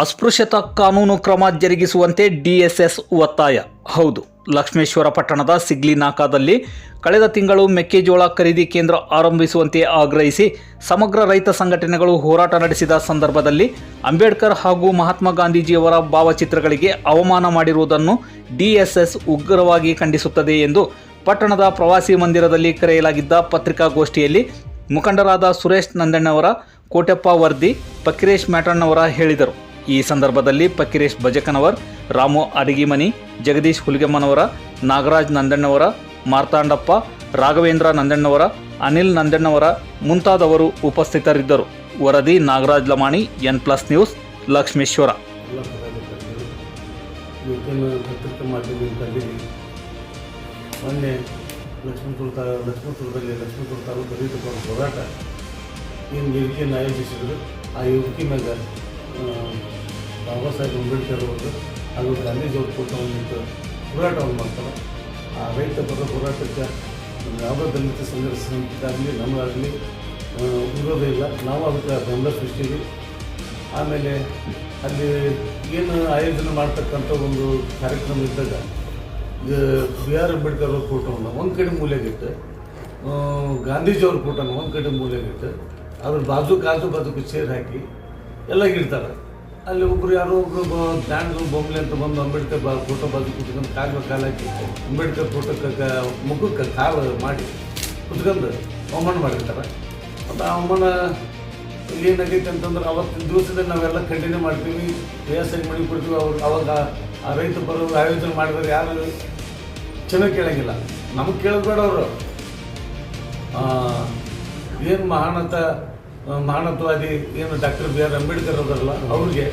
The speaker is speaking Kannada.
ಅಸ್ಪೃಶ್ಯತಾ ಕಾನೂನು ಕ್ರಮ ಜರುಗಿಸುವಂತೆ ಡಿಎಸ್ಎಸ್ ಒತ್ತಾಯ. ಹೌದು, ಲಕ್ಷ್ಮೇಶ್ವರ ಪಟ್ಟಣದ ಸಿಗ್ಲಿ ನಾಕಾದಲ್ಲಿ ಕಳೆದ ತಿಂಗಳು ಮೆಕ್ಕೆಜೋಳ ಖರೀದಿ ಕೇಂದ್ರ ಆರಂಭಿಸುವಂತೆ ಆಗ್ರಹಿಸಿ ಸಮಗ್ರ ರೈತ ಸಂಘಟನೆಗಳು ಹೋರಾಟ ನಡೆಸಿದ ಸಂದರ್ಭದಲ್ಲಿ ಅಂಬೇಡ್ಕರ್ ಹಾಗೂ ಮಹಾತ್ಮ ಗಾಂಧೀಜಿಯವರ ಭಾವಚಿತ್ರಗಳಿಗೆ ಅವಮಾನ ಮಾಡಿರುವುದನ್ನು ಡಿಎಸ್ಎಸ್ ಉಗ್ರವಾಗಿ ಖಂಡಿಸುತ್ತದೆ ಎಂದು ಪಟ್ಟಣದ ಪ್ರವಾಸಿ ಮಂದಿರದಲ್ಲಿ ಕರೆಯಲಾಗಿದ್ದ ಪತ್ರಿಕಾಗೋಷ್ಠಿಯಲ್ಲಿ ಮುಖಂಡರಾದ ಸುರೇಶ್ ನಂದಣ್ಣವರ, ಕೋಟೆಪ್ಪ ವರ್ದಿ, ಪಕಿರೇಶ್ ಮ್ಯಾಟಣ್ಣವರ ಹೇಳಿದರು. ಈ ಸಂದರ್ಭದಲ್ಲಿ ಪಕ್ಕಿರೇಶ್ ಬಜಕನವರ್ ರಾಮು ಅಡಗಿಮನಿ ಜಗದೀಶ್ ಹುಲಿಗೆಮ್ಮನವರ ನಾಗರಾಜ್ ನಂದಣ್ಣವರ ಮಾರ್ತಾಂಡಪ್ಪ ರಾಘವೇಂದ್ರ ನಂದಣ್ಣವರ ಅನಿಲ್ ನಂದಣ್ಣವರ ಮುಂತಾದವರು ಉಪಸ್ಥಿತರಿದ್ದರು. ವರದಿ Nagaraj Lamani N plus news Lakshmeshwar. Lakshmipura Lakshmipura ಹೋರಾಟ ಏನು ವೇದಿಕೆಯನ್ನು ಆಯೋಜಿಸಿದರು ಆ ವೇದಿಕೆ ಆ, ಬಾಬಾ ಸಾಹೇಬ್ ಅಂಬೇಡ್ಕರ್ ಅವರು ಹಾಗೂ ಗಾಂಧೀಜಿಯವ್ರ ಒಂದು ಹೋರಾಟವನ್ನು ಮಾಡ್ತಾರೆ. ಆ ರೈತ ಪರ ಹೋರಾಟಕ್ಕೆ ಯಾವ ದಲಿತ ಸಂಘರ್ಷ ನಮಗಾಗಲಿ ಇರೋದೇ ಇಲ್ಲ. ನಾವು ಅದಕ್ಕೆ ಬೆಂಬಲ ಸೃಷ್ಟಿವಿ ಆಮೇಲೆ ಅಲ್ಲಿ ಏನು ಆಯೋಜನೆ ಮಾಡ್ತಕ್ಕಂಥ ಒಂದು ಕಾರ್ಯಕ್ರಮ ಇದ್ದಾಗ, ಇದು ಬಿ ಆರ್ ಅಂಬೇಡ್ಕರ್ ಅವ್ರ ಫೋಟೋವನ್ನು ಒಂದು ಕಡೆ ಮೂಲೆಗಿಟ್ಟು ಗಾಂಧೀಜಿಯವ್ರ ಫೋಟೋನ ಒಂದು ಕಡೆ ಮೂಲೆಗಿಟ್ಟು ಅದ್ರ ಬಾಜು ಕಾಜು ಬಾಜು ಚೇರ್ ಹಾಕಿ ಎಲ್ಲ ಇರ್ತಾರೆ. ಅಲ್ಲಿ ಒಬ್ರು ಯಾರೋ ಒಬ್ರು ಬ್ಯಾಂಡ್ ಬೊಂಬಲೆ ಅಂತ ಬಂದು ಅಂಬೇಡ್ಕರ್ ಬಾ, ಫೋಟೋ ಬಾಜು ಕುತ್ಕೊಂಡು ಕಾಲು ಕಾಲಾಕಿ ಅಂಬೇಡ್ಕರ್ ಫೋಟೋಕ್ಕೆ ಮುಖಕ್ಕೆ ಕಾಲು ಮಾಡಿ ಕುತ್ಕೊಂಡು ಅವಮಾನ ಮಾಡಿರ್ತಾರೆ. ಮತ್ತು ಆ ಅವಮಾನ ಏನಾಗೈತೆ ಅಂತಂದ್ರೆ ಅವತ್ತಿನ ದಿವಸದಲ್ಲಿ ನಾವೆಲ್ಲ ಕಂಟಿನ್ಯೂ ಮಾಡ್ತೀವಿ ವ್ಯವಸಾಯ ಮಾಡಿ ಕೊಡ್ತೀವಿ ಅವ್ರು ಅವಾಗ ಆ ರೈತ ಬರೋರು, ಆಯೋಜನೆ ಮಾಡಿದ್ರೆ ಯಾರು ಚೆನ್ನಾಗಿ ಕೇಳೋಂಗಿಲ್ಲ. ನಮಗೆ ಕೇಳಬೇಡ ಬೇಡ ಅವರು. ಏನು ಮಹಾನತ ಮಹಾನತ್ವಾದಿ ಏನು ಡಾಕ್ಟರ್ ಬಿ ಆರ್ ಅಂಬೇಡ್ಕರ್ ಅವರಲ್ಲ ಅವ್ರಿಗೆ